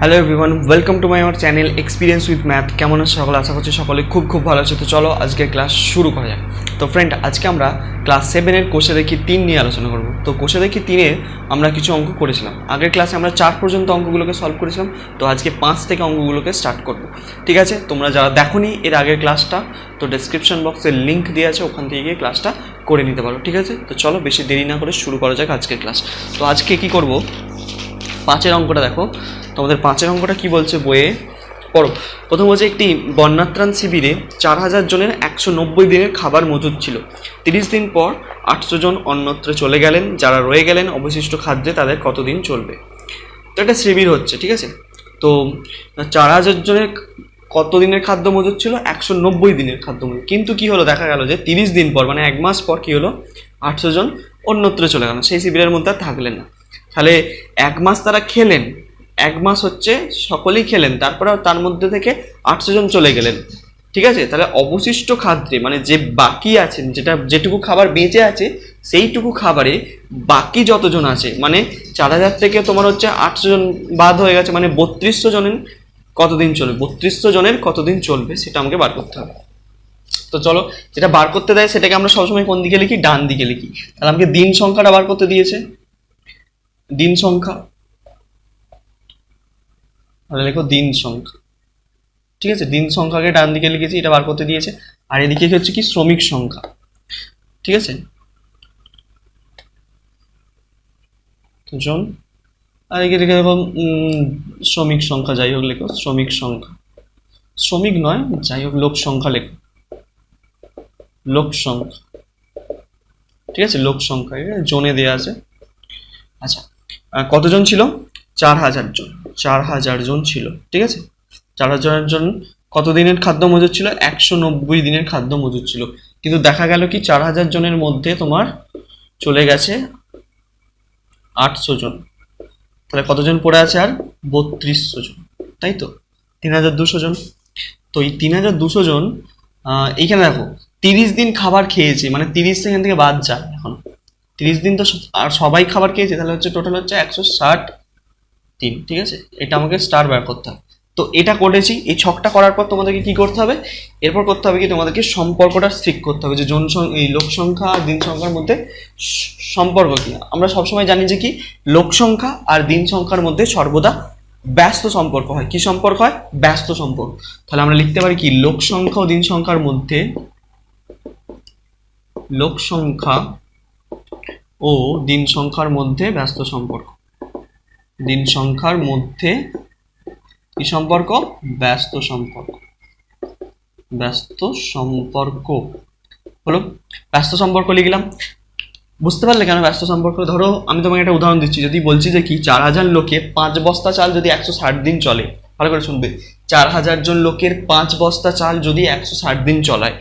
Hello everyone welcome to my আমার channel experience with math কেমন আছে সকলে? আশা করছি সকলে খুব খুব ভালো আছে। তো চলো আজকে ক্লাস শুরু করা যাক। তো ফ্রেন্ড আজকে আমরা ক্লাস সেভেনের কোষে দেখি তিন নিয়ে আলোচনা করব। তো কোষে দেখি তিনে আমরা কিছু অঙ্ক করেছিলাম। আগের ক্লাসে আমরা চার পর্যন্ত অঙ্কগুলোকে সলভ করেছিলাম। তো আজকে পাঁচ থেকে অঙ্কগুলোকে স্টার্ট করব। ঠিক আছে? তোমরা যারা দেখোনি এর আগের ক্লাসটা তো ডেসক্রিপশন বক্সে লিঙ্ক দেওয়া আছে, ওখান থেকে গিয়ে ক্লাসটা করে নিতে পারো। ঠিক আছে? তো চলো বেশি দেরি না করে শুরু করা যাক আজকের ক্লাস তো আজকে কি করব? পাঁচের অঙ্কটা দেখো। তোমাদের পাঁচের অঙ্কটা কি বলছে বইয়ে? পড়ো। প্রথম বলছে একটি বন্যাত্রাণ শিবিরে চার হাজার জনের একশো নব্বই দিনের খাবার মজুদ ছিল। তিরিশ দিন পর আটশো জন অন্যত্র চলে গেলেন। যারা রয়ে গেলেন অবশিষ্ট খাদ্যে তাদের কতদিন চলবে? তো একটা শিবির হচ্ছে, ঠিক আছে? তো চার হাজার জনের কত দিনের খাদ্য মজুদ ছিল? একশো নব্বই দিনের খাদ্য মজুদ। কিন্তু কি হলো? দেখা গেল যে তিরিশ দিন পর মানে এক মাস পর কি হলো? আটশো জন অন্যত্র চলে গেল। সেই শিবিরের মধ্যে থাকলেন না। তাহলে এক মাস তারা খেলেন এক মাস হচ্ছে সকলেই খেলেন, তারপরে তার মধ্যে থেকে আটশো জন চলে গেলেন। ঠিক আছে? তাহলে অবশিষ্ট খাদ্যে মানে যে বাকি আছেন, যেটা, যেটুকু খাবার বেঁচে আছে, সেইটুকু খাবারে বাকি যতজন আছে মানে চার হাজার থেকে তোমার হচ্ছে আটশো জন বাদ হয়ে গেছে মানে বত্রিশশো জনের কতদিন চলবে? বত্রিশশো জনের কতদিন চলবে সেটা আমাকে বার করতে হবে। তো চলো, যেটা বার করতে দেয় সেটাকে আমরা সবসময় কোন দিকে লিখি? ডান দিকে লিখি। তাহলে আমাকে দিন সংখ্যাটা বার করতে দিয়েছে। দিন সংখ্যা তাহলে লেখো দিন সংখ্যা। ঠিক আছে? দিন সংখ্যাকে ডান দিকে লিখেছি, এটা বার করতে দিয়েছে। আর এদিকে হচ্ছে কি? শ্রমিক সংখ্যা। ঠিক আছে? জন আর এদিকে লিখে দেখো শ্রমিক সংখ্যা, যাই হোক লেখো, শ্রমিক সংখ্যা। শ্রমিক নয়, যাই হোক লোক সংখ্যা লেখো। লোক সংখ্যা। ঠিক আছে? লোক সংখ্যা জোনে দেওয়া আছে। আচ্ছা কতজন ছিল? চার হাজার জন চার হাজার জন ছিল, ঠিক আছে? চার হাজার জন কত দিনের খাদ্য মজুদ ছিল? একশো নব্বই দিনের খাদ্য মজুদ ছিল। কিন্তু দেখা গেল কি চার হাজার জনের মধ্যে তোমার চলে গেছে আটশো জন। তাহলে কতজন পড়ে আছে আর? বত্রিশশো জন, তাই তো? তিন হাজার দুশো জন। তো এই তিন হাজার দুশো জন এইখানে দেখো, তিরিশ দিন খাবার খেয়েছে মানে তিরিশ সেকেন্ড থেকে বাদ যায় এখন। তিরিশ দিন তো আর সবাই খাবার খেয়েছে, তাহলে হচ্ছে টোটাল হচ্ছে একশো ষাট দিন ঠিক আছে? এটা আমাকে স্টার বার করতে হবে। তো এটা করেছি, এই ছকটা করার পর তোমাদেরকে কি করতে হবে? এরপর করতে হবে কি, তোমাদেরকে সম্পর্কটা ঠিক করতে হবে যে জন সং- এই লোক সংখ্যা আর দিন সংখ্যার মধ্যে সম্পর্ক কি। আমরা সবসময় জানি যে কি, লোক সংখ্যা আর দিন সংখ্যার মধ্যে সর্বদা ব্যস্ত সম্পর্ক হয়। কি সম্পর্ক হয়? ব্যস্ত সম্পর্ক। তাহলে আমরা লিখতে পারি কি, লোক সংখ্যা ও দিন সংখ্যার মধ্যে লোক সংখ্যা ও দিন সংখ্যার মধ্যে ব্যস্ত সম্পর্ক। দিন সংখ্যার মধ্যে কি সম্পর্ক? ব্যস্ত সম্পর্ক। ব্যস্ত সম্পর্ক। হলো ব্যস্ত সম্পর্ক লিখলাম। বুঝতে পারলে কেন ব্যস্ত সম্পর্ক? ধরো, আমি তোমাকে একটা উদাহরণ দিচ্ছি। যদি বলছি যে কি, চার হাজার লোকে পাঁচ বস্তা চাল যদি একশো ষাট দিন চলে, ভালো করে শুনবে। চার হাজার জন লোকের পাঁচ বস্তা চাল যদি একশো ষাট দিন চলায়,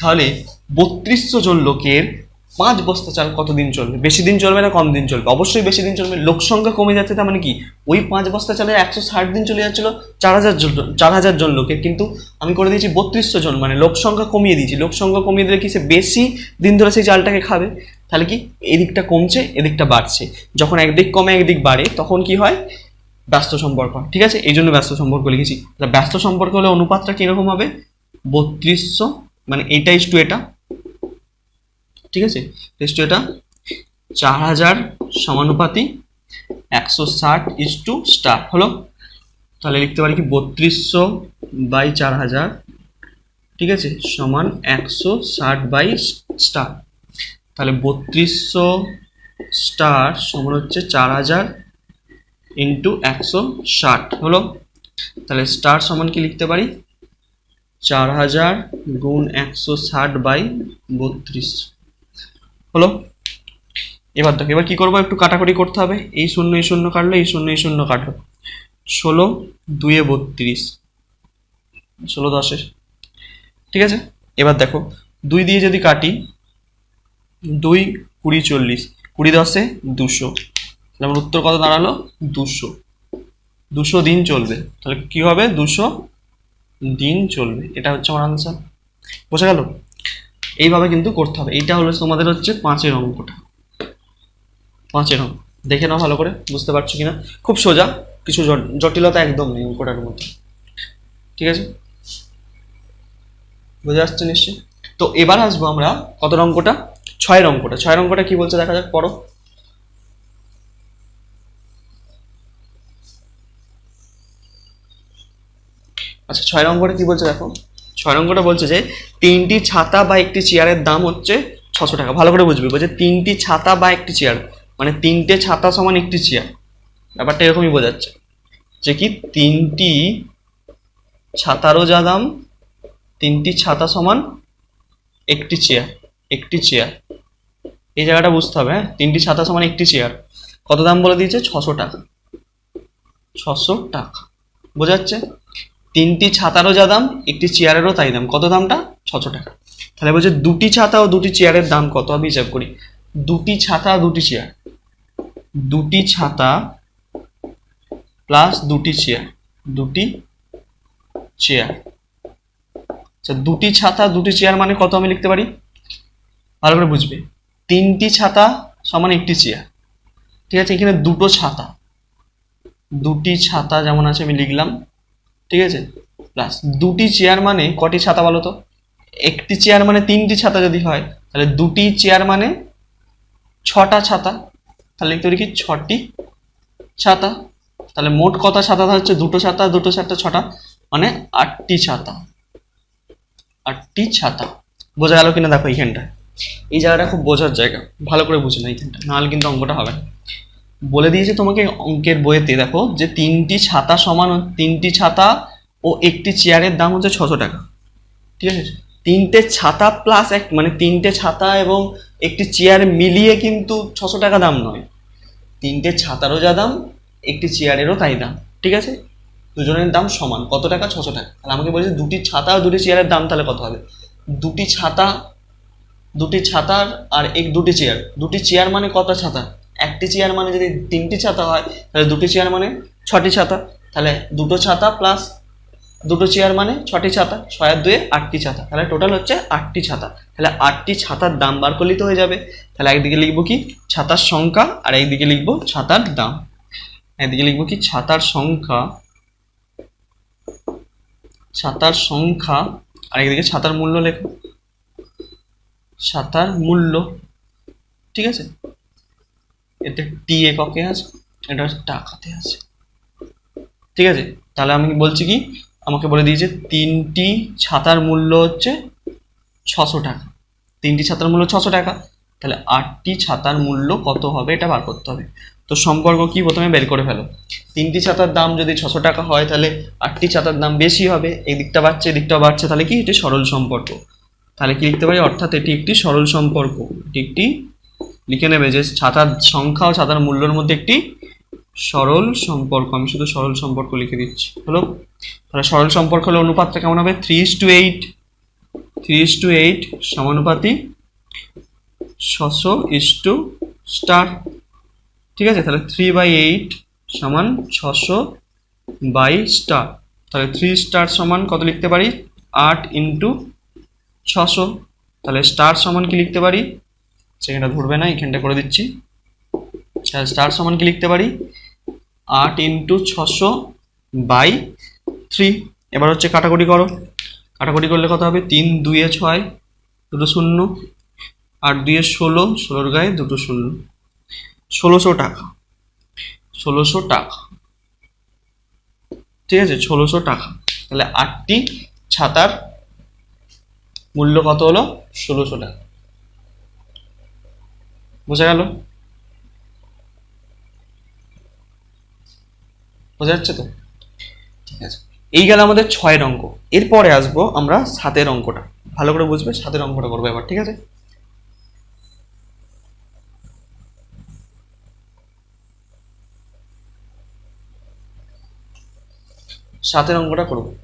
তাহলে বত্রিশশো জন লোকের পাঁচ বস্তা চাল কতদিন চলবে? বেশি দিন চলবে না কম দিন চলবে? অবশ্যই বেশি দিন চলবে। লোক সংখ্যা কমে যাচ্ছে, তার মানে কি? ওই পাঁচ বস্তা চালে একশো ষাট দিন চলে যাচ্ছিল, চার হাজার জন, চার হাজার জন লোকের। কিন্তু আমি করে দিয়েছি বত্রিশশো জন মানে লোক সংখ্যা কমিয়ে দিয়েছি। লোক সংখ্যা কমিয়ে দিলে কি সে বেশি দিন ধরে সেই চালটাকে খাবে? তাহলে কি এদিকটা কমছে, এদিকটা বাড়ছে। যখন একদিক কমে, একদিক বাড়ে, তখন কি হয়? ব্যস্ত সম্পর্ক। ঠিক আছে? এই জন্য ব্যস্ত সম্পর্ক লিখেছি। ব্যস্ত সম্পর্ক হলে অনুপাতটা কীরকম হবে? বত্রিশশো মানে এটা ইস টু এটা। ঠিক আছে? টু এটা চার হাজার সমানুপাতি একশো ষাট ইস টু স্টার হলো? তাহলে লিখতে পারি কি বত্রিশশো বাই চার হাজার, ঠিক আছে? সমান একশো ষাট বাই স্টার তাহলে বত্রিশশো স্টার সমান হচ্ছে চার হাজার ইন্টু একশো ষাট, হলো? তাহলে স্টার সমান কি লিখতে পারি? চার হাজার গুণ একশো ষাট বাই বত্রিশ। হলো? এবার দেখো, এবার কি করব? একটু কাটাকুটি করতে হবে। এই শূন্য এই শূন্য কাটলো, এই শূন্য এই শূন্য কাটলো ষোলো, দুয়ে বত্রিশ। ষোলো দশের। ঠিক আছে? এবার দেখো, দুই দিয়ে যদি কাটি, দুই কুড়ি চল্লিশ। কুড়ি দশে দুশো। তাহলে আমার উত্তর কত দাঁড়াল? দুশো। দুশো দিন চলবে। তাহলে কি হবে? দুশো দিন চলবে। এটা হচ্ছে আমার আনসার বোঝা গেল? এইভাবে কিন্তু করতে হবে। এইটা হলো তোমাদের হচ্ছে পাঁচের অঙ্কটা। পাঁচের অঙ্ক। দেখে নাও ভালো করে, বুঝতে পারছ কিনা? খুব সোজা, কিছু জট- জটিলতা একদম নেই অঙ্কটার মধ্যে। ঠিক আছে? বুঝে আসছে নিশ্চয়ই? তো এবার আসব আমরা কত অঙ্কটা? ছয়ের অঙ্কটা। ছয়ের অঙ্কটা কি বলছে? দেখা যাক, পড়ো। আচ্ছা ছয় অঙ্কটা কি বলছে দেখো? ছয় অঙ্কটা বলছে যে, তিনটি ছাতা বা একটি চেয়ারের দাম হচ্ছে ছশো টাকা। ভালো করে বুঝবি, বলছে তিনটি ছাতা বা একটি চেয়ার মানে তিনটে ছাতা সমান একটি চেয়ার। ব্যাপারটা এরকমই বোঝাচ্ছে যে কি তিনটি ছাতারও যা দাম, তিনটি ছাতা সমান একটি চেয়ার একটি চেয়ার। এই জায়গাটা বুঝতে হবে হ্যাঁ? তিনটি ছাতা সমান একটি চেয়ার। কত দাম বলে দিয়েছে? ছশো টাকা। ছশো টাকা। বোঝাচ্ছে? তিনটি ছাতারও যা দাম, একটি চেয়ারেরও তাই দাম। কত দামটা? ছশো টাকা। তাহলে বলছে দুটি ছাতা ও দুটি চেয়ারের দাম কত? আমি হিসাব করি। দুটি ছাতা, দুটি চেয়ার। দুটি ছাতা প্লাস দুটি চেয়ার। দুটি চেয়ার। আচ্ছা দুটি ছাতা, দুটি চেয়ার মানে কত আমি লিখতে পারি? ভালো করে বুঝবে। তিনটি ছাতা সমান একটি চেয়ার। ঠিক আছে, এখানে দুটো ছাতা। দুটি ছাতা যেমন আছে, আমি লিখলাম। ঠিক আছে? প্লাস দুটি চেয়ার মানে কটি ছাতা বলো তো? একটি চেয়ার মানে তিনটি ছাতা যদি হয়, তাহলে দুটি চেয়ার মানে ছটা ছাতা। তাহলে লিখতে পারি কি? ছটি ছাতা। তাহলে মোট কত ছাতা? হচ্ছে দুটো ছাতা দুটো ছাতা, ছটা মানে আটটি ছাতা। আটটি ছাতা। বোঝা গেল কিনা? দেখো এইখানটা এই জায়গাটা খুব বোঝার জায়গা। ভালো করে বুঝে না এইখানটা নাহলে কিন্তু অঙ্কটা হবে না। বলে দিয়েছে তোমাকে অঙ্কের বইয়েতে, দেখো, যে তিনটি ছাতা সমান তিনটি ছাতা ও একটি চেয়ারের দাম হচ্ছে ছশো টাকা। ঠিক আছে? তিনটে ছাতা প্লাস এক মানে তিনটে ছাতা এবং একটি চেয়ার মিলিয়ে কিন্তু ছশো টাকা দাম নয়। তিনটে ছাতারও যা দাম, একটি চেয়ারেরও তাই দাম। ঠিক আছে? দুজনের দাম সমান। কত টাকা? ছশো টাকা। তাহলে আমাকে বলেছে দুটি ছাতা দুটি চেয়ারের দাম তাহলে কত হবে? দুটি ছাতা, দুটি ছাতার আর এক দুটি চেয়ার। দুটি চেয়ার মানে কত ছাতা? একটি চেয়ার মানে যদি তিনটি ছাতা হয়, তাহলে দুটি চেয়ার মানে ছটি ছাতা। তাহলে দুটো ছাতা প্লাস দুটো চেয়ার মানে ছটি ছাতা, ছয় আর দুয়ে আটটি ছাতা। তাহলে টোটাল হচ্ছে আটটি ছাতা। তাহলে আটটি ছাতার দাম বার করলেই তো হয়ে যাবে। তাহলে একদিকে লিখব কি? ছাতার সংখ্যা, আর একদিকে লিখব ছাতার দাম। একদিকে লিখব কি? ছাতার সংখ্যা ছাতার সংখ্যা, আর একদিকে ছাতার মূল্য লেখো। ছাতার মূল্য, ঠিক আছে? এতে টি এককে আছে, এটা হচ্ছে টাকাতে আছে। ঠিক আছে? তাহলে আমি বলছি কি? আমাকে বলে দিয়েছে তিনটি ছাতার মূল্য হচ্ছে ছশো টাকা। তিনটি ছাতার মূল্য ছশো টাকা। তাহলে আটটি ছাতার মূল্য কত হবে? এটা বার করতে হবে। তো সম্পর্ক কি প্রথমে বের করে ফেলো। তিনটি ছাতার দাম যদি ছশো টাকা হয়, তাহলে আটটি ছাতার দাম বেশি হবে। এই দিকটা বাড়ছে এদিকটা বাড়ছে। তাহলে কি? এটি সরল সম্পর্ক। তাহলে কি লিখতে পারি? অর্থাৎ এটি একটি সরল সম্পর্ক। এটি একটি লিখে নেবে যে ছাতার সংখ্যা ও ছাতার মূল্যের মধ্যে একটি সরল সম্পর্ক। আমি শুধু সরল সম্পর্ক লিখে দিচ্ছি। হলো? তাহলে সরল সম্পর্ক হলে অনুপাতটা কেমন হবে? Three is to eight three is to eight সমানুপাতি ছশো ইস টু স্টার ঠিক আছে? তাহলে থ্রি বাই এইট সমান ছশো বাই স্টার তাহলে থ্রি স্টার সমান কত লিখতে পারি? আট ইন্টু ছশো। তাহলে স্টার সমান কি লিখতে পারি? সেখানটা ধরবে না, এখানটা করে দিচ্ছি। তাহলে স্টার সমান কি লিখতে পারি? আট ইন্টু ছশো বাই থ্রি। এবার হচ্ছে কাটাকুটি করো। কাটাকুটি করলে কত হবে? তিন দুইয়ে ছয়, দুটো শূন্য আট দুইয়ে ষোলো, ষোলোর গায়ে দুটো শূন্য। ষোলোশো টাকা। ষোলোশো টাকা। ঠিক আছে? ষোলোশো টাকা। তাহলে আটটি ছাতার মূল্য কত হলো? ষোলোশো টাকা। বোঝা গেল। বোঝা যাচ্ছে তো? ঠিক আছে। এই গেল আমাদের ছয়ের অঙ্ক। এরপরে আসব আমরা সাতের অঙ্কটা। ভালো করে বুঝবে, সাতের অঙ্কটা করব এবার, ঠিক আছে? সাতের অঙ্কটা করব।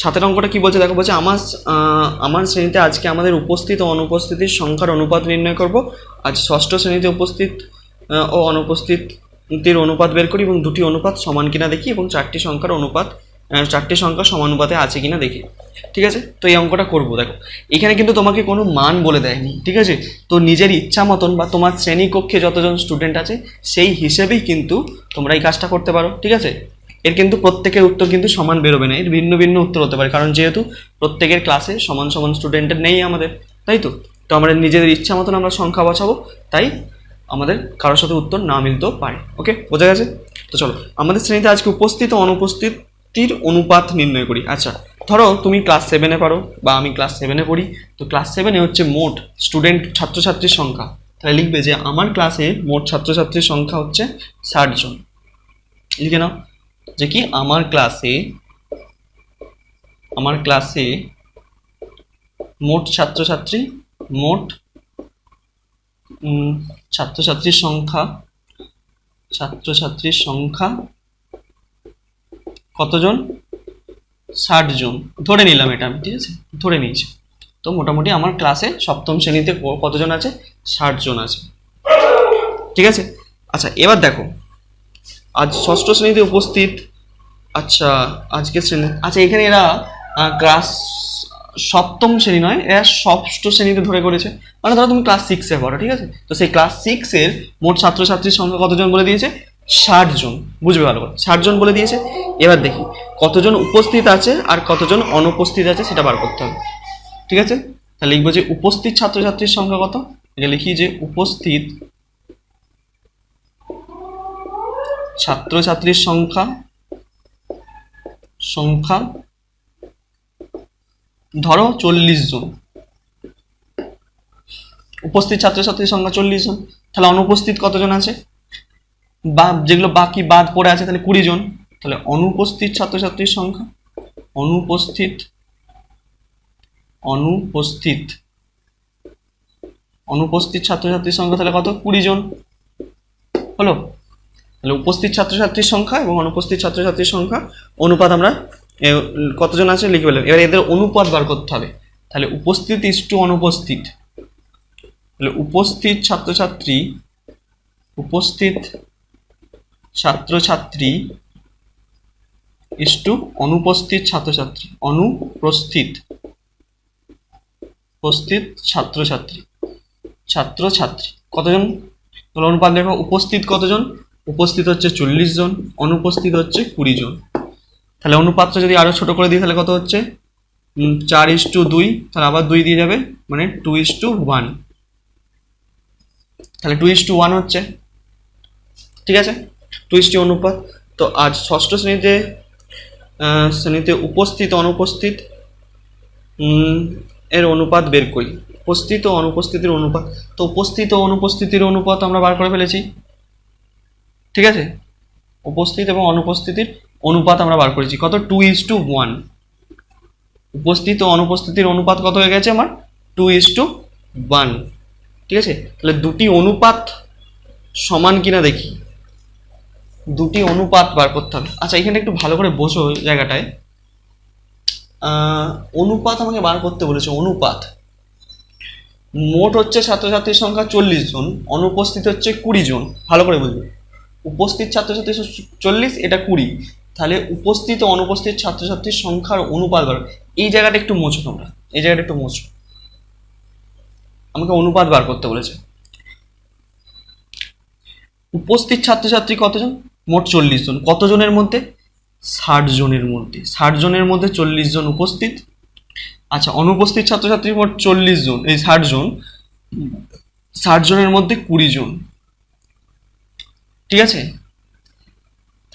সাতের অঙ্কটা কি বলছে? দেখো, বলছে আমার আমার শ্রেণীতে আজকে আমাদের উপস্থিত ও অনুপস্থিতির সংখ্যার অনুপাত নির্ণয় করব। আজ ষষ্ঠ শ্রেণীতে উপস্থিত ও অনুপস্থিতির অনুপাত বের করি এবং দুটি অনুপাত সমান কিনা দেখি এবং চারটি সংখ্যার অনুপাত চারটি সংখ্যা সমানুপাতে আছে কিনা দেখি। ঠিক আছে? তো এই অঙ্কটা করব, দেখো। এখানে কিন্তু তোমাকে কোনো মান বলে দেয়নি, ঠিক আছে? তো নিজের ইচ্ছা মতন বা তোমার শ্রেণীকক্ষে যতজন স্টুডেন্ট আছে, সেই হিসেবেই কিন্তু তোমরা এই কাজটা করতে পারো, ঠিক আছে? এর কিন্তু প্রত্যেকের উত্তর কিন্তু সমান বেরোবে না। এর ভিন্ন ভিন্ন উত্তর হতে পারে, কারণ যেহেতু প্রত্যেকের ক্লাসে সমান সমান স্টুডেন্টের নেই আমাদের, তাই তো? তো আমরা নিজেদের ইচ্ছা মতন আমরা সংখ্যা বাঁচাবো তাই আমাদের কারোর সাথে উত্তর না মিলতেও পারে। ওকে বোঝা গেছে? তো চলো, আমাদের শ্রেণীতে আজকে উপস্থিত অনুপস্থিতির অনুপাত নির্ণয় করি। আচ্ছা ধরো তুমি ক্লাস সেভেনে পারো বা আমি ক্লাস সেভেনে পড়ি, তো ক্লাস সেভেনে হচ্ছে মোট স্টুডেন্ট ছাত্রছাত্রীর সংখ্যা। তাহলে লিখবে যে আমার ক্লাসে মোট ছাত্রছাত্রীর সংখ্যা হচ্ছে ষাট জন। লিখে নাও। যে কি আমার ক্লাসে আমার ক্লাসে মোট ছাত্রছাত্রী, মোট ছাত্রছাত্রীর সংখ্যা ছাত্রছাত্রীর সংখ্যা কতজন? ষাট জন। ধরে নিলাম এটা আমি, ঠিক আছে? ধরে নিয়েছি। তো মোটামুটি আমার ক্লাসে সপ্তম শ্রেণীতে কতজন আছে? ষাট জন আছে। ঠিক আছে? আচ্ছা এবার দেখো। আজ ষষ্ঠ শ্রেণীতে উপস্থিত। আচ্ছা আজকে শ্রেণি আচ্ছা এখানে এরা ক্লাস সপ্তম শ্রেণি নয়, এরা ষষ্ঠ শ্রেণীতে ধরে করেছে। মানে ধরো তুমি ক্লাস সিক্সে পড়ো, ঠিক আছে? তো সেই ক্লাস সিক্সের মোট ছাত্রছাত্রীর সংখ্যা কতজন বলে দিয়েছে? ষাট জন, বুঝবে ভালো করে। ষাট জন বলে দিয়েছে। এবার দেখি, কতজন উপস্থিত আছে আর কতজন অনুপস্থিত আছে সেটা বার করতে হবে। ঠিক আছে? তাহলে লিখব যে উপস্থিত ছাত্রছাত্রীর সংখ্যা কত? এটা লিখি যে উপস্থিত ছাত্রছাত্রীর সংখ্যা সংখ্যা, ধরো চল্লিশ জন। উপস্থিত ছাত্রছাত্রীর সংখ্যা চল্লিশ জন। তাহলে অনুপস্থিত কতজন আছে? বা যেগুলো বাকি বাদ পড়ে আছে, তাহলে কুড়ি জন। তাহলে অনুপস্থিত ছাত্রছাত্রীর সংখ্যা, অনুপস্থিত অনুপস্থিত অনুপস্থিত ছাত্রছাত্রীর সংখ্যা তাহলে কত? কুড়ি জন। হলো? তাহলে উপস্থিত ছাত্রছাত্রীর সংখ্যা এবং অনুপস্থিত ছাত্রছাত্রীর সংখ্যা, অনুপাত আমরা কতজন আছে লিখে পেলাম এবার এদের অনুপাত বার করতে হবে। তাহলে উপস্থিত ইস টু অনুপস্থিত। তাহলে উপস্থিত ছাত্রছাত্রী উপস্থিত ছাত্রছাত্রী ইস টু অনুপস্থিত ছাত্রছাত্রী, অনুপস্থিত, উপস্থিত ছাত্রছাত্রী ছাত্রছাত্রী। কতজন? তাহলে অনুপাত দেখো উপস্থিত কতজন? উপস্থিত হচ্ছে চল্লিশ জন, অনুপস্থিত হচ্ছে কুড়ি জন। তাহলে অনুপাতটা যদি আরও ছোট করে দিই, তাহলে কত হচ্ছে? চার ইস টু দুই, তাহলে আবার দুই দিয়ে যাবে মানে টু ইস টু ওয়ান। তাহলে টু ইস টু ওয়ান হচ্ছে। ঠিক আছে? টু ইস টু অনুপাত। তো আজ ষষ্ঠ শ্রেণীতে শ্রেণীতে উপস্থিত, অনুপস্থিত এর অনুপাত বের করি। উপস্থিত ও অনুপস্থিতির অনুপাত। তো উপস্থিত, অনুপস্থিতির অনুপাত আমরা বার করে ফেলেছি। ঠিক আছে? উপস্থিত এবং অনুপস্থিতির অনুপাত আমরা বার করেছি। কত? টু ইস টু ওয়ান উপস্থিত ও অনুপস্থিতির অনুপাত কত হয়ে গেছে আমার? টু ইস টু ওয়ান ঠিক আছে? তাহলে দুটি অনুপাত সমান কিনা দেখি। দুটি অনুপাত বার করতে হবে। আচ্ছা এখানে একটু ভালো করে ওই জায়গাটায়। অনুপাত আমাকে বার করতে বলেছে, অনুপাত। মোট হচ্ছে ছাত্রছাত্রীর সংখ্যা চল্লিশ জন, অনুপস্থিত হচ্ছে কুড়ি জন। ভালো করে বুঝবে। উপস্থিত ছাত্রছাত্রী চল্লিশ, এটা কুড়ি। তাহলে উপস্থিত অনুপস্থিত ছাত্রছাত্রীর সংখ্যার অনুপাত বার এই জায়গাটা একটু মোছো তোমরা। এই জায়গাটা একটু মোছো। আমাকে অনুপাত বার করতে বলেছে। উপস্থিত ছাত্রছাত্রী কতজন? মোট চল্লিশ জন। কতজনের মধ্যে? ষাট জনের মধ্যে। ষাট জনের মধ্যে চল্লিশ জন উপস্থিত। আচ্ছা অনুপস্থিত ছাত্রছাত্রী মোট চল্লিশ জন। এই ষাট জন। ষাট জনের মধ্যে কুড়ি জন। ঠিক আছে?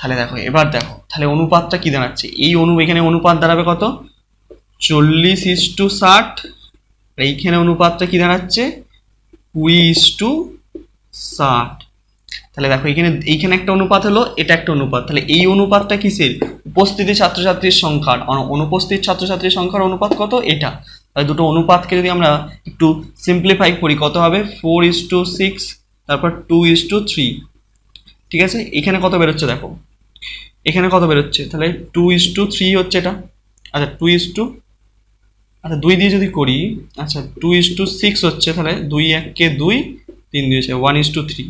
তাহলে দেখো, এবার দেখো, তাহলে অনুপাতটা কি দাঁড়াচ্ছে? এই অনু, এখানে অনুপাত দাঁড়াবে কত? চল্লিশ ইস টু ষাট, এইখানে অনুপাতটা কি দাঁড়াচ্ছে? কুড়ি ইস টু ষাট। তাহলে দেখো, এখানে, এইখানে একটা অনুপাত হলো, এটা একটা অনুপাত। তাহলে এই অনুপাতটা কিসের? উপস্থিতি ছাত্রছাত্রীর সংখ্যার। অন- অনুপস্থিত ছাত্রছাত্রীর সংখ্যার অনুপাত কত? এটা। তাহলে দুটো অনুপাতকে যদি আমরা একটু সিম্পলিফাই করি, কত হবে? ফোর ইস টু সিক্স তারপর টু ইস টু থ্রি ঠিক আছে? এখানে কত বেরোচ্ছে দেখো। এখানে কত বেরোচ্ছে? তাহলে টু ইস টু থ্রি হচ্ছে এটা। আচ্ছা টু ইস টু আচ্ছা দুই দিয়ে যদি করি আচ্ছা টু ইস টু সিক্স হচ্ছে, তাহলে দুই এককে দুই, তিন দিয়েছে ওয়ান ইস টু থ্রি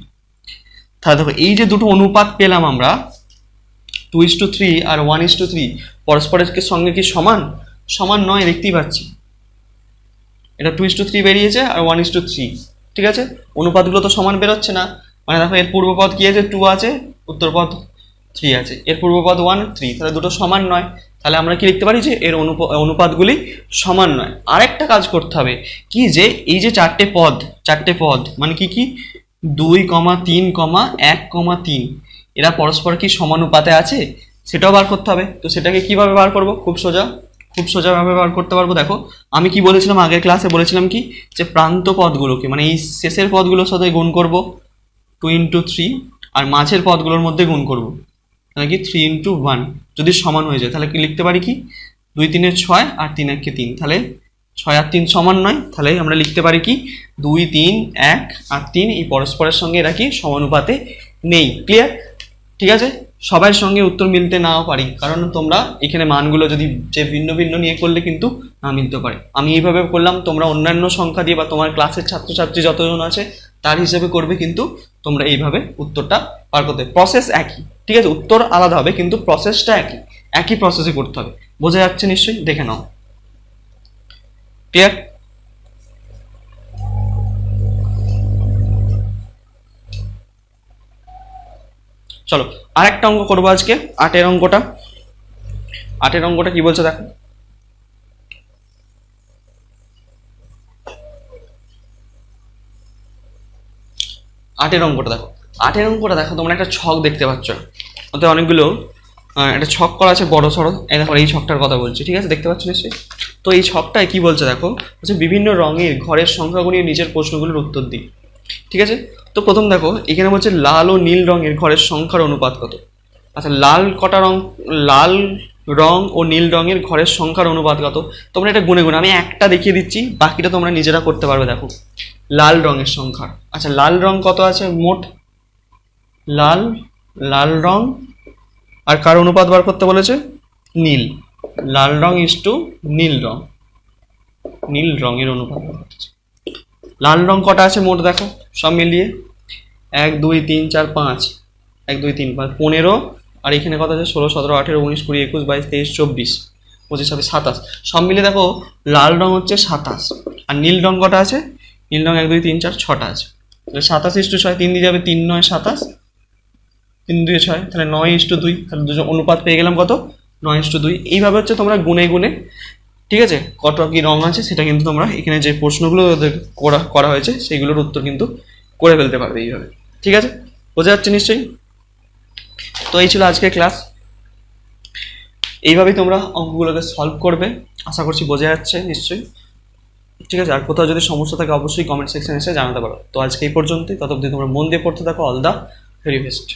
তাহলে দেখো, এই যে দুটো অনুপাত পেলাম আমরা টু ইস টু থ্রি আর ওয়ান ইস টু থ্রি পরস্পরের সঙ্গে কি সমান? সমান নয়, দেখতেই পাচ্ছি। এটা টু ইস টু থ্রি বেরিয়েছে আর ওয়ান ইস টু থ্রি ঠিক আছে? অনুপাতগুলো তো সমান বেরোচ্ছে না। মানে দেখো, এর পূর্বপদ কি আছে? টু আছে, উত্তরপদ থ্রি আছে। এর পূর্বপদ ওয়ান থ্রি তাহলে দুটো সমান নয়। তাহলে আমরা কি লিখতে পারি যে এর অনুপ, অনুপাতগুলি সমান নয়। আরেকটা কাজ করতে হবে, কি যে এই যে চারটে পদ চারটে পদ মানে কি কি? দুই কমা তিন কমা এক কমা তিন। এরা পরস্পর কি সমানুপাতে আছে? সেটাও বার করতে হবে। তো সেটাকে কীভাবে বার করব? খুব সোজা, খুব সোজাভাবে বার করতে পারব। দেখো, আমি কি বলেছিলাম আগের ক্লাসে বলেছিলাম কি? যে প্রান্ত পদগুলোকে মানে এই শেষের পদগুলোর সাথে গুণ করব। টু ইন্টু থ্রি আর মাঝের পদগুলোর মধ্যে গুণ করব। তাহলে কি? থ্রি ইন্টু ওয়ান যদি সমান হয়ে যায়, তাহলে কি লিখতে পারি কি? দুই তিনে ছয় আর তিন একে তিন। তাহলে ছয় আর তিন সমান নয়। তাহলে আমরা লিখতে পারি কি? দুই, তিন, এক আর তিন এই পরস্পরের সঙ্গে এরা কি? সমানুপাতে নেই। ক্লিয়ার ঠিক আছে? সবার সঙ্গে উত্তর মিলতে নাও পারি। কারণ তোমরা এখানে মানগুলো যদি যে ভিন্ন ভিন্ন নিয়ে করলে কিন্তু না মিলতে পারে। আমি এইভাবে করলাম, তোমরা অন্যান্য সংখ্যা দিয়ে বা তোমার ক্লাসের ছাত্রছাত্রী যতজন আছে তার হিসেবে করবে কিন্তু তোমরা এইভাবে উত্তরটা পার করতে প্রসেস একই, ঠিক আছে? উত্তর আলাদা হবে, কিন্তু প্রসেসটা একই। একই প্রসেসে করতে হবে। বোঝা যাচ্ছে নিশ্চয়ই? দেখে নাও। ক্লিয়ার চলো, আরেকটা অঙ্ক করব আজকে, আটের অঙ্কটা। আটের অঙ্কটা কি বলছে দেখো? আটের অঙ্কটা দেখো। আটের অঙ্কটা দেখো, তোমরা একটা ছক দেখতে পাচ্ছ। ওতে অনেকগুলো একটা ছক করা আছে বড় সড়ো। এই দেখো, এই ছকটার কথা বলছি, ঠিক আছে? দেখতে পাচ্ছ নিশ্চয়ই? তো এই ছকটায় কি বলছে দেখো? হচ্ছে বিভিন্ন রঙের ঘরের সংখ্যাগুলো নিয়ে নিজের প্রশ্নগুলোর উত্তর দিই, ঠিক আছে? তো প্রথম দেখো, এখানে বলছে লাল ও নীল রঙের ঘরের সংখ্যার অনুপাত কত? আচ্ছা লাল কটা রং, লাল রং ও নীল রঙের ঘরের সংখ্যার অনুপাত কত? তোমরা এটা গুনে গুনে, আমি একটা দেখিয়ে দিচ্ছি, বাকিটা তোমরা নিজেরা করতে পারবে, দেখো। লাল রঙের সংখ্যা। আচ্ছা লাল রং কত আছে? মোট লাল লাল রং। আর কার অনুপাত বার করতে বলেছে? নীল। লাল রং ইস টু নীল রং। নীল রঙের অনুপাত। লাল রং কটা আছে মোট দেখো, সব মিলিয়ে? এক, দুই, তিন, চার, পাঁচ। এক, দুই, তিন, পাঁচ, পনেরো। আর এখানে কত আছে? ষোলো, সতেরো, আঠেরো, উনিশ, কুড়ি, একুশ, বাইশ, তেইশ, চব্বিশ, পঁচিশ, ছাব্বিশ, সাতাশ। সব মিলিয়ে দেখো, লাল রং হচ্ছে সাতাশ। আর নীল রং কটা আছে? নীল রং এক, দুই, তিন, চার, ছটা আছে। তাহলে সাতাশ ইস্টু ছয়, তিন দিয়ে যাবে তিন নয়, সাতাশ। তিন দুই, ছয়, তাহলে নয় ইস্টু দুই, তাহলে দুজন অনুপাত পেয়ে গেলাম কত? নয় ইস্টু দুই। এইভাবে হচ্ছে তোমরা গুনে গুনে ঠিক আছে? কত কি রং আছে সেটা কিন্তু তোমরা এখানে যে প্রশ্নগুলো করা করা হয়েছে সেইগুলোর উত্তর কিন্তু করে ফেলতে পারবে এইভাবে। ঠিক আছে? বোঝা যাচ্ছে নিশ্চয়ই? তো এই ছিল আজকের ক্লাস। এইভাবেই তোমরা অঙ্কগুলোকে সলভ করবে। আশা করছি বোঝা যাচ্ছে নিশ্চয়ই। ঠিক আছে, আর কোথাও যদি সমস্যা থাকে, অবশ্যই কমেন্ট সেকশন এসে জানাতে পারো। তো আজকে এই পর্যন্তই। অবধি তোমরা মন দিয়ে পড়তে থাকো। All the very best